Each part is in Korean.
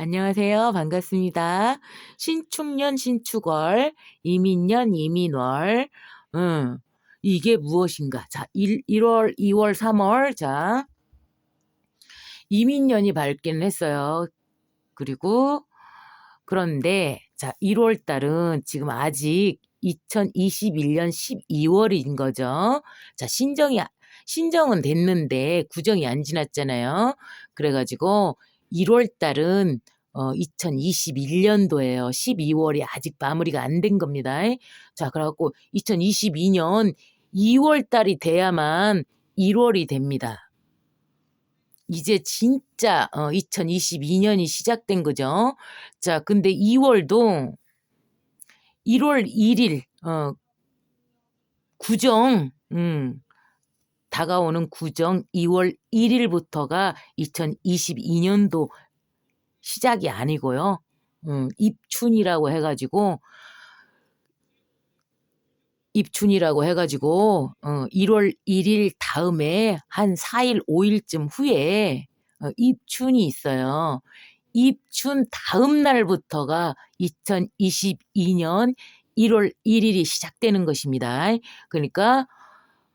안녕하세요. 반갑습니다. 신축년 신축월, 이민년 이민월. 음, 이게 무엇인가? 자, 1, 1월, 2월, 3월. 자, 이민년이 밝기는 했어요. 그리고 그런데 자, 1월 달은 지금 아직 2021년 12월인 거죠. 자, 신정이 신정은 됐는데 구정이 안 지났잖아요. 그래가지고 1월 달은 어, 2021년도에요. 12월이 아직 마무리가 안 된 겁니다. 자, 그래갖고 2022년 2월 달이 돼야만 1월이 됩니다. 이제 진짜 어, 2022년이 시작된 거죠. 자, 근데 2월도 1월 1일 어, 구정 음, 다가오는 구정 2월 1일부터가 2022년도 시작이 아니고요. 음, 입춘이라고 해가지고 입춘이라고 해가지고 어, 1월 1일 다음에 한 4일 5일쯤 후에 어, 입춘이 있어요. 입춘 다음 날부터가 2022년 1월 1일이 시작되는 것입니다. 그러니까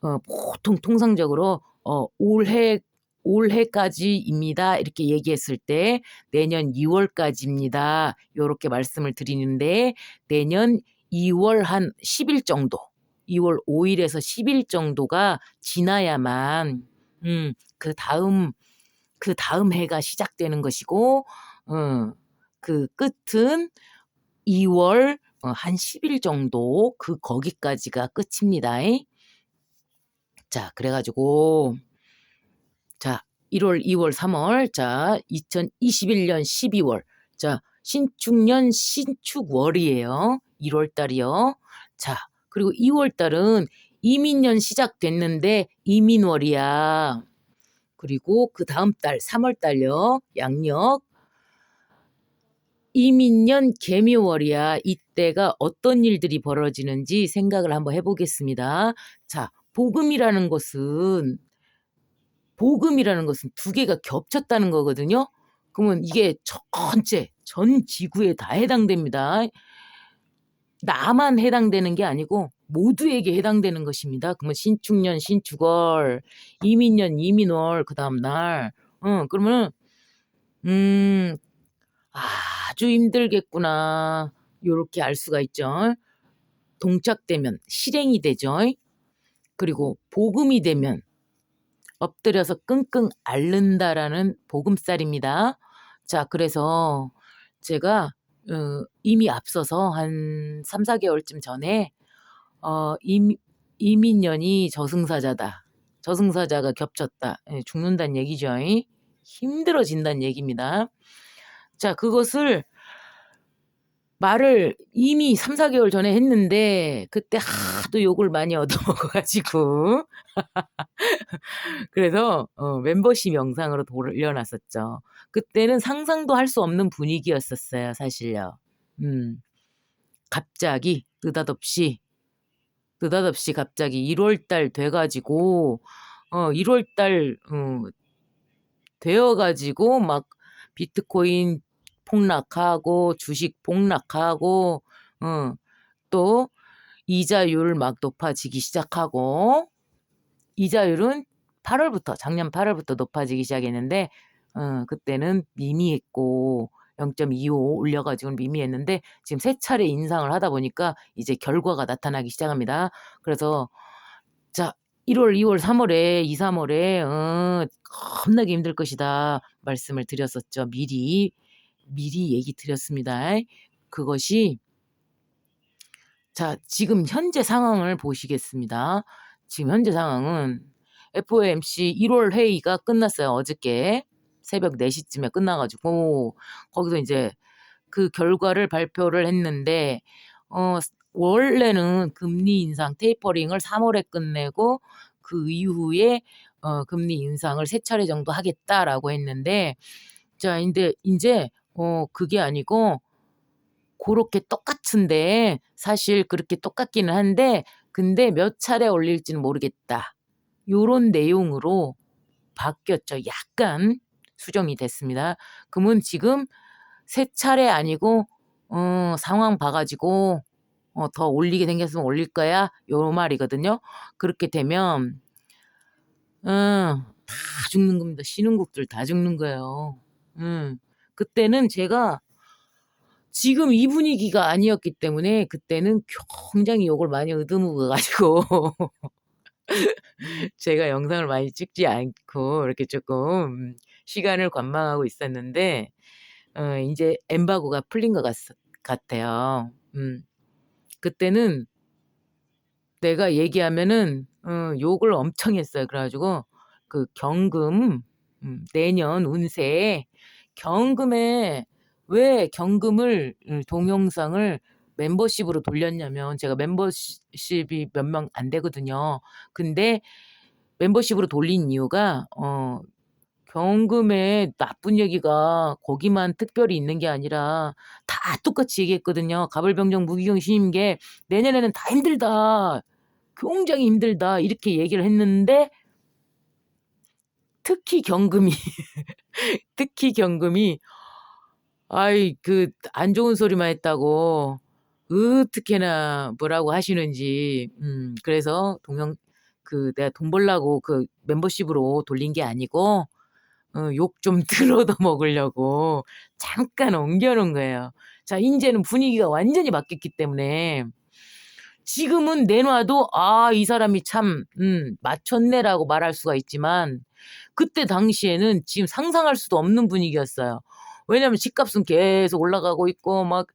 어, 보통 통상적으로 어, 올해 올해까지입니다. 이렇게 얘기했을 때 내년 2월까지입니다. 이렇게 말씀을 드리는데 내년 2월 한 10일 정도, 2월 5일에서 10일 정도가 지나야만 음, 그 다음 그 다음 해가 시작되는 것이고 음, 그 끝은 2월 어, 한 10일 정도 그 거기까지가 끝입니다. 자, 그래가지고, 자, 1월, 2월, 3월, 자, 2021년 12월, 자, 신축년 신축월이에요. 1월 달이요. 자, 그리고 2월 달은 이민년 시작됐는데 이민월이야. 그리고 그 다음 달 3월 달요. 양력 이민년 개미월이야. 이때가 어떤 일들이 벌어지는지 생각을 한번 해보겠습니다. 자, 복음이라는 것은 복음이라는 것은 두 개가 겹쳤다는 거거든요. 그러면 이게 전체 전 지구에 다 해당됩니다. 나만 해당되는 게 아니고 모두에게 해당되는 것입니다. 그러면 신축년 신축월, 이민년 이민월 그 다음 날, 어 그러면 음 아주 힘들겠구나 요렇게 알 수가 있죠. 동작되면 실행이 되죠. 그리고 복음이 되면 엎드려서 끙끙 앓는다라는 복음살입니다. 자, 그래서 제가 어, 이미 앞서서 한 3, 4개월쯤 전에 어, 임, 이민년이 저승사자다. 저승사자가 겹쳤다. 예, 죽는다는 얘기죠. 힘들어진다는 얘기입니다. 자, 그것을 말을 이미 3, 4개월 전에 했는데 그때 하도 욕을 많이 얻어먹어 가지고 그래서 어 멤버십 영상으로 돌려놨었죠. 그때는 상상도 할 수 없는 분위기였었어요, 사실요. 음. 갑자기 느닷없이 느닷없이 갑자기 1월 달 돼 가지고 어 1월 달 어, 되어 가지고 막 비트코인 폭락하고 주식 폭락하고 어, 또 이자율 막 높아지기 시작하고 이자율은 8월부터 작년 8월부터 높아지기 시작했는데 어, 그때는 미미했고 0.25 올려가지고 미미했는데 지금 세 차례 인상을 하다 보니까 이제 결과가 나타나기 시작합니다. 그래서 자 1월, 2월, 3월에 2, 3월에 어, 겁나게 힘들 것이다 말씀을 드렸었죠. 미리 미리 얘기 드렸습니다. 그것이 자, 지금 현재 상황을 보시겠습니다. 지금 현재 상황은 FOMC 1월 회의가 끝났어요. 어저께 새벽 4시쯤에 끝나가지고 거기서 이제 그 결과를 발표를 했는데 어 원래는 금리 인상 테이퍼링을 3월에 끝내고 그 이후에 어 금리 인상을 세 차례 정도 하겠다라고 했는데 자 근데 인제 어 그게 아니고 고렇게 똑같은데 사실 그렇게 똑같기는 한데 근데 몇 차례 올릴지는 모르겠다. 요런 내용으로 바뀌었죠. 약간 수정이 됐습니다. 그러면 지금 세 차례 아니고 어 상황 봐 가지고 어 "더 올리게 생겼으면 올릴 거야." 요 말이거든요. 그렇게 되면 어다 죽는 겁니다. 신흥국들 다 죽는 거예요. 음. 그때는 제가 지금 이 분위기가 아니었기 때문에 그때는 굉장히 욕을 많이 얻어먹어 가지고 제가 영상을 많이 찍지 않고 이렇게 쪼끔 시간을 관망하고 있었는데 어 인제 엠바고가 풀린 것 같았 같아요. 음. 그때는 내가 얘기하면은 어 욕을 엄청 했어요. 그래 가지고 그 경금 음 내년 운세 경금에 왜 경금을 음 동영상을 멤버십으로 돌렸냐면 제가 멤버시 십이 몇 명 안 되거든요. 근데 멤버십으로 돌린 이유가 어 경금에 나쁜 얘기가 거기만 특별히 있는 게 아니라 다 똑같이 얘기했거든요. "가불병정 무기경 신임계 내년에는 다 힘들다. 굉장히 힘들다." 이렇게 얘기를 했는데 특히 경금이 특히 경금이 아이 그 안 좋은 소리만 했다고 어떻게나 뭐라고 하시는지 음 그래서 동영 그 내가 돈 벌라고 그 멤버십으로 돌린 게 아니고 어 욕좀 덜 얻어먹으려고 잠깐 옮겨 놓은 거예요. 자 인제는 분위기가 완전히 바뀌었기 때문에 지금은 내놔도 '아 이 사람이 참 음 맞췄네.'라고 말할 수가 있지만 그때 당시에는 지금 상상할 수도 없는 분위기였어요. 왜냐면 집값은 계속 올라가고 있고 막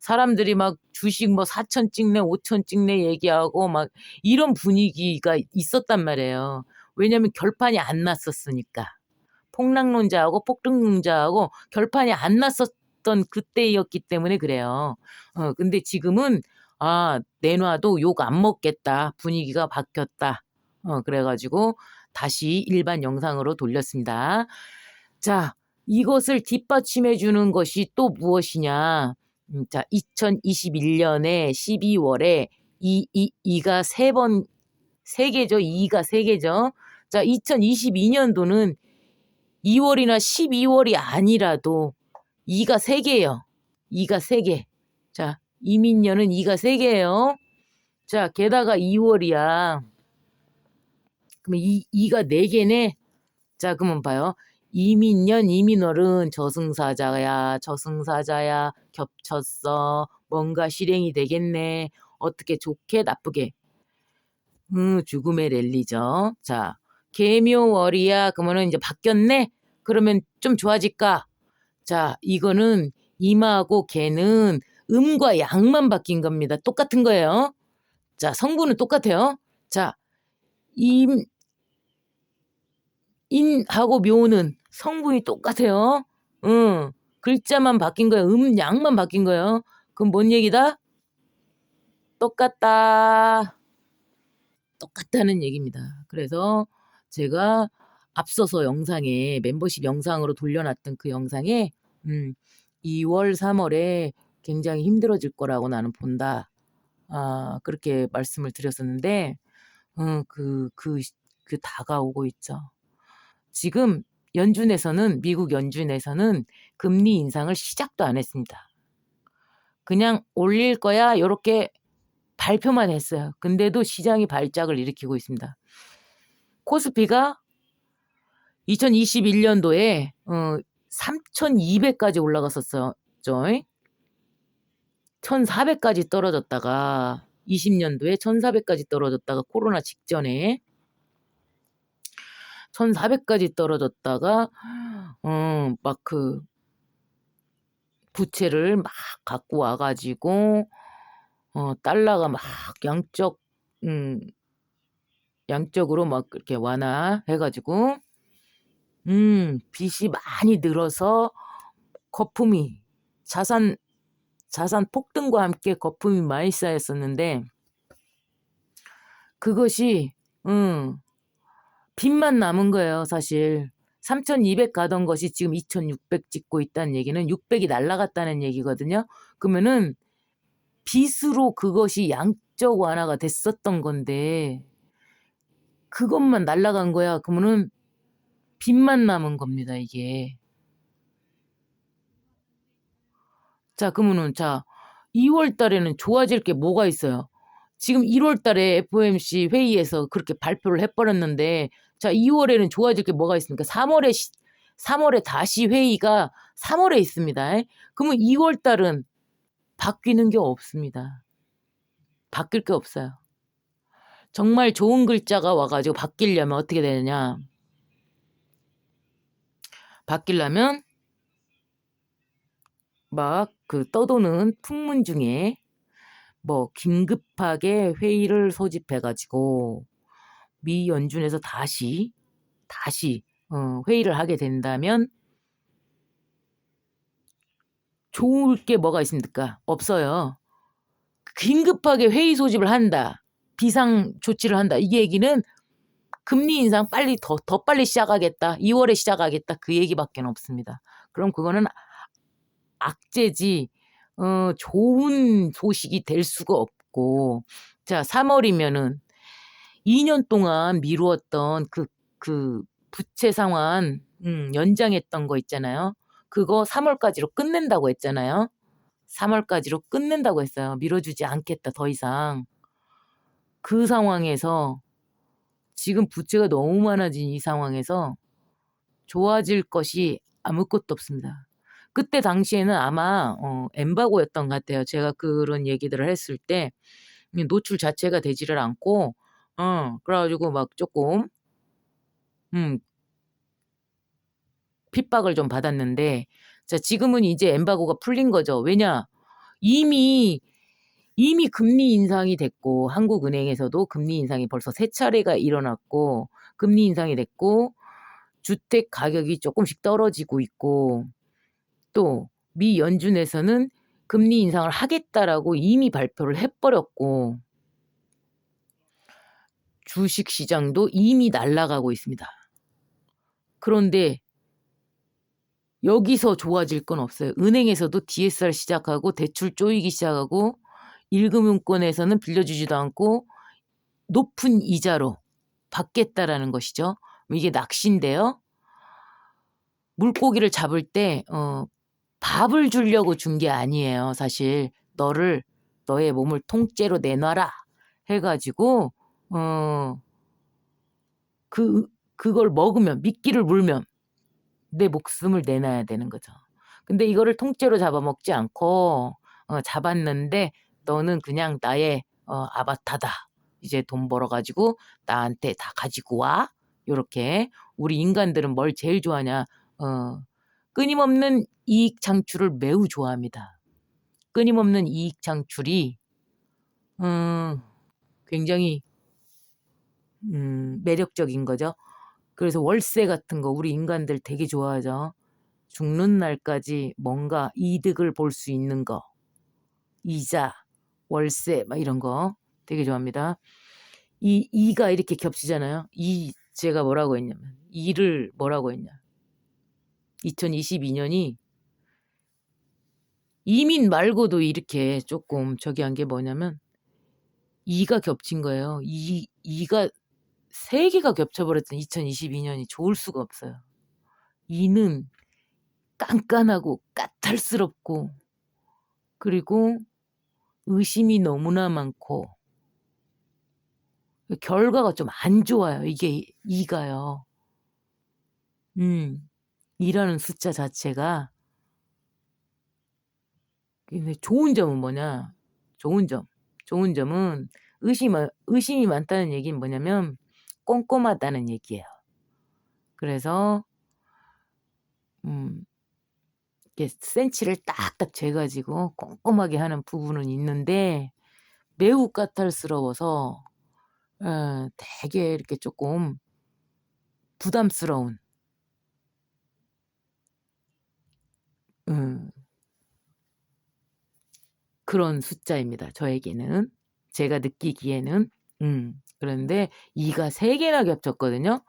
사람들이 막 주식 뭐 4천 찍네 5천 찍네 얘기하고 막 이런 분위기가 있었단 말이에요. 왜냐면 결판이 안 났었으니까. 폭락론자하고 폭등론자하고 결판이 안 났었던 그때였기 때문에 그래요. 어 근데 지금은 ' 아 내놔도 욕 안 먹겠다. 분위기가 바뀌었다.' 어 그래 가지고 다시 일반 영상으로 돌렸습니다. 자 이것을 뒷받침해 주는 것이 또 무엇이냐. 음자 2021년에 12월에 이 이 이가 3번 3 개죠. 2가 3 개죠. 자 2022년도는 2월이나 12월이 아니라도 2가 3 개예요. 2가 3 개. 자 이민년은 2가 3 개예요. 자 게다가 2월이야. 그러면 이 2가 4 개네. 자 그러면 봐요. 이민년 이민월은 저승사자야 저승사자야 겹쳤어 뭔가 실행이 되겠네 어떻게 좋게 나쁘게 음 죽음의 랠리죠 자 개묘월이야 그러면은 이제 바뀌었네 그러면 좀 좋아질까 자 이거는 임하고 개는 음과 양만 바뀐 겁니다 똑같은 거예요 자 성분은 똑같아요 자 임 인하고 묘는 성분이 똑같아요. 응. 글자만 바뀐 거예요. 음, 양만 바뀐 거예요. 그럼 뭔 얘기다? 똑같다. 똑같다는 얘기입니다. 그래서 제가 앞서서 영상에 멤버십 영상으로 돌려놨던 그 영상에 음, 2월, 3월에 굉장히 힘들어질 거라고 나는 본다. 아, 그렇게 말씀을 드렸었는데, 음, 그, 그, 그 다가오고 있죠. 지금 연준에서는 미국 연준에서는 금리 인상을 시작도 안 했습니다. 그냥 올릴 거야 요렇게 발표만 했어요. 근데도 시장이 발작을 일으키고 있습니다. 코스피가 2021년도에 어 3,200까지 올라갔었죠. 1,400까지 떨어졌다가 20년도에 1,400까지 떨어졌다가 코로나 직전에 1,400까지 떨어졌다가 어 막 그 부채를 막 갖고 와 가지고 어 달러가 막 양적 음 양적으로 막 이렇게 완화해 가지고 음 빚이 많이 늘어서 거품이 자산 자산 폭등과 함께 거품이 많이 쌓였었는데 그것이 음 빚만 남은 거예요, 사실. 3,200 가던 것이 지금 2,600 찍고 있다는 얘기는 600이 날라갔다는 얘기거든요. 그러면은 빚으로 그것이 양적 완화가 됐었던 건데 그것만 날라간 거야. 그러면은 빚만 남은 겁니다, 이게. 자, 그러면은 자, 2월 달에는 좋아질 게 뭐가 있어요? 지금 1월 달에 FOMC 회의에서 그렇게 발표를 해버렸는데, 자, 2월에는 좋아질 게 뭐가 있습니까? 3월에, 3월에 다시 회의가 3월에 있습니다. 그러면 2월 달은 바뀌는 게 없습니다. 바뀔 게 없어요. 정말 좋은 글자가 와가지고 바뀌려면 어떻게 되느냐? 바뀌려면 막 그 떠도는 풍문 중에 뭐 긴급하게 회의를 소집해가지고 미 연준에서 다시 다시 어, 회의를 하게 된다면 좋을 게 뭐가 있습니까? 없어요. 긴급하게 회의 소집을 한다. 비상 조치를 한다. 이 얘기는 금리 인상 빨리 더, 더 빨리 시작하겠다. 2월에 시작하겠다. 그 얘기밖에 없습니다. 그럼 그거는 악재지, 어, 좋은 소식이 될 수가 없고, 자, 3월이면은 2년 동안 미루었던 그, 그 부채 상환, 음, 연장했던 거 있잖아요. 그거 3월까지로 끝낸다고 했잖아요. 3월까지로 끝낸다고 했어요. 미뤄주지 않겠다, 더 이상. 그 상황에서 지금 부채가 너무 많아진 이 상황에서 좋아질 것이 아무것도 없습니다. 그때 당시에는 아마 어, 엠바고였던 것 같아요. 제가 그런 얘기들을 했을 때 노출 자체가 되지를 않고 어, 그래 가지고 막 조금 음, 핍박을 좀 받았는데 자 지금은 이제 엠바고가 풀린 거죠. 왜냐 이미 이미 금리 인상이 됐고 한국은행에서도 금리 인상이 벌써 세 차례가 일어났고 금리 인상이 됐고 주택 가격이 조금씩 떨어지고 있고 또 미 연준에서는 금리 인상을 하겠다라고 이미 발표를 해버렸고 주식 시장도 이미 날아가고 있습니다. 그런데 여기서 좋아질 건 없어요. 은행에서도 DSR 시작하고 대출 쪼이기 시작하고 1금융권에서는 빌려주지도 않고 높은 이자로 받겠다라는 것이죠. 이게 낚시인데요. 물고기를 잡을 때 어, 밥을 주려고 준 게 아니에요. 사실 너를 너의 몸을 통째로 내놔라 해가지고 어, 그 그걸 먹으면 미끼를 물면 내 목숨을 내놔야 되는 거죠. 근데 이거를 통째로 잡아먹지 않고 어, 잡았는데 너는 그냥 나의 어, 아바타다. 이제 돈 벌어가지고 나한테 다 가지고 와. 요렇게 우리 인간들은 뭘 제일 좋아하냐? 어, 끊임없는 이익 창출을 매우 좋아합니다. 끊임없는 이익 창출이 음, 굉장히 음, 매력적인 거죠. 그래서 월세 같은 거 우리 인간들 되게 좋아하죠. 죽는 날까지 뭔가 이득을 볼 수 있는 거. 이자, 월세 막 이런 거 되게 좋아합니다. 이 이가 이렇게 겹치잖아요. 이 제가 뭐라고 했냐면 이를 뭐라고 했냐. 2022년이 이민 말고도 이렇게 조금 저기 한 게 뭐냐면 이가 겹친 거예요. 이 이가 세 개가 겹쳐버렸던 2022년이 좋을 수가 없어요. 이는 깐깐하고 까탈스럽고 그리고 의심이 너무나 많고 결과가 좀 안 좋아요. 이게 이가요. 음, 이라는 숫자 자체가 근데 좋은 점은 뭐냐? 좋은 점. 좋은 점은 의심 의심이 많다는 얘기는 뭐냐면 꼼꼼하다는 얘기예요. 그래서 음, 이렇게 센치를 딱딱 재가지고 꼼꼼하게 하는 부분은 있는데 매우 까탈스러워서 에, 되게 이렇게 조금 부담스러운 음, 그런 숫자입니다. 저에게는 제가 느끼기에는 음, 그런데 이가 세 개나 겹쳤거든요.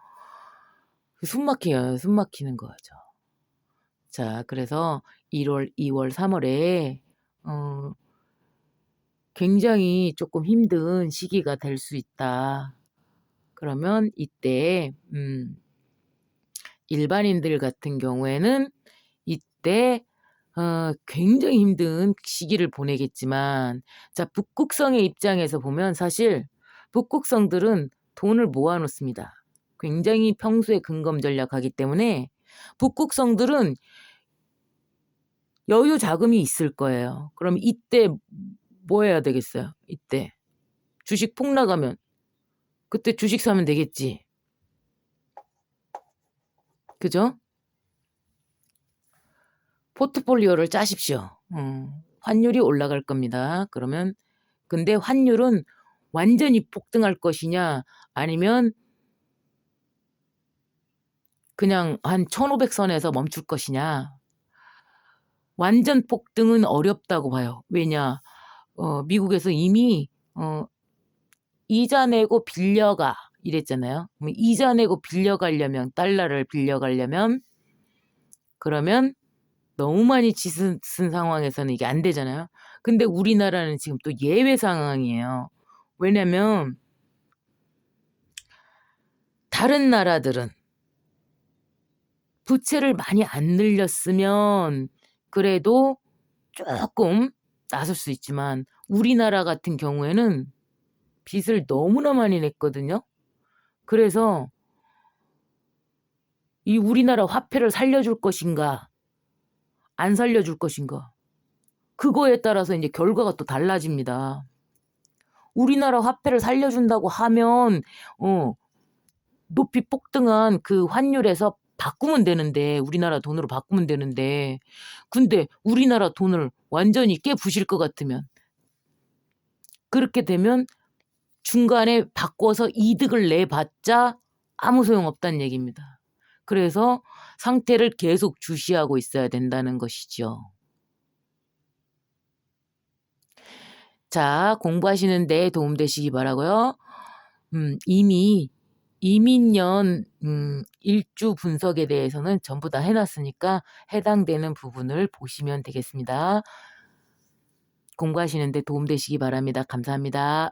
숨 막혀요. 숨 막히는 거죠. 자, 그래서 1월, 2월, 3월에 어, 굉장히 조금 힘든 시기가 될 수 있다. 그러면 이때 음, 일반인들 같은 경우에는 이때 어 굉장히 힘든 시기를 보내겠지만 자 북극성의 입장에서 보면 사실 북극성들은 돈을 모아 놓습니다. 굉장히 평소에 근검 전략하기 때문에 북극성들은 여유 자금이 있을 거예요. 그럼 이때 뭐 해야 되겠어요? 이때 주식 폭 나가면 그때 주식 사면 되겠지. 그죠? 포트폴리오를 짜십시오. 음, 환율이 올라갈 겁니다. 그러면 근데 환율은 완전히 폭등할 것이냐 아니면 그냥 한 1500선에서 멈출 것이냐. 완전 폭등은 어렵다고 봐요. 왜냐? 어, 미국에서 이미 어, 이자 내고 빌려가 이랬잖아요. 이자 내고 빌려가려면 달러를 빌려가려면 그러면 너무 많이 짓은 상황에서는 이게 안 되잖아요. 근데 우리나라는 지금 또 예외 상황이에요. 왜냐면 다른 나라들은 부채를 많이 안 늘렸으면 그래도 조금 나설 수 있지만 우리나라 같은 경우에는 빚을 너무나 많이 냈거든요. 그래서 이 우리나라 화폐를 살려줄 것인가, 안 살려줄 것인가. 그거에 따라서 이제 결과가 또 달라집니다. 우리나라 화폐를 살려준다고 하면, 어, 높이 폭등한 그 환율에서 바꾸면 되는데, 우리나라 돈으로 바꾸면 되는데, 근데 우리나라 돈을 완전히 깨부실 것 같으면, 그렇게 되면 중간에 바꿔서 이득을 내봤자 아무 소용 없다는 얘기입니다. 그래서 상태를 계속 주시하고 있어야 된다는 것이죠. 자, 공부하시는 데 도움되시기 바라고요. 음, 이미 이민년 음, 일주 분석에 대해서는 전부 다 해놨으니까 해당되는 부분을 보시면 되겠습니다. 공부하시는 데 도움되시기 바랍니다. 감사합니다.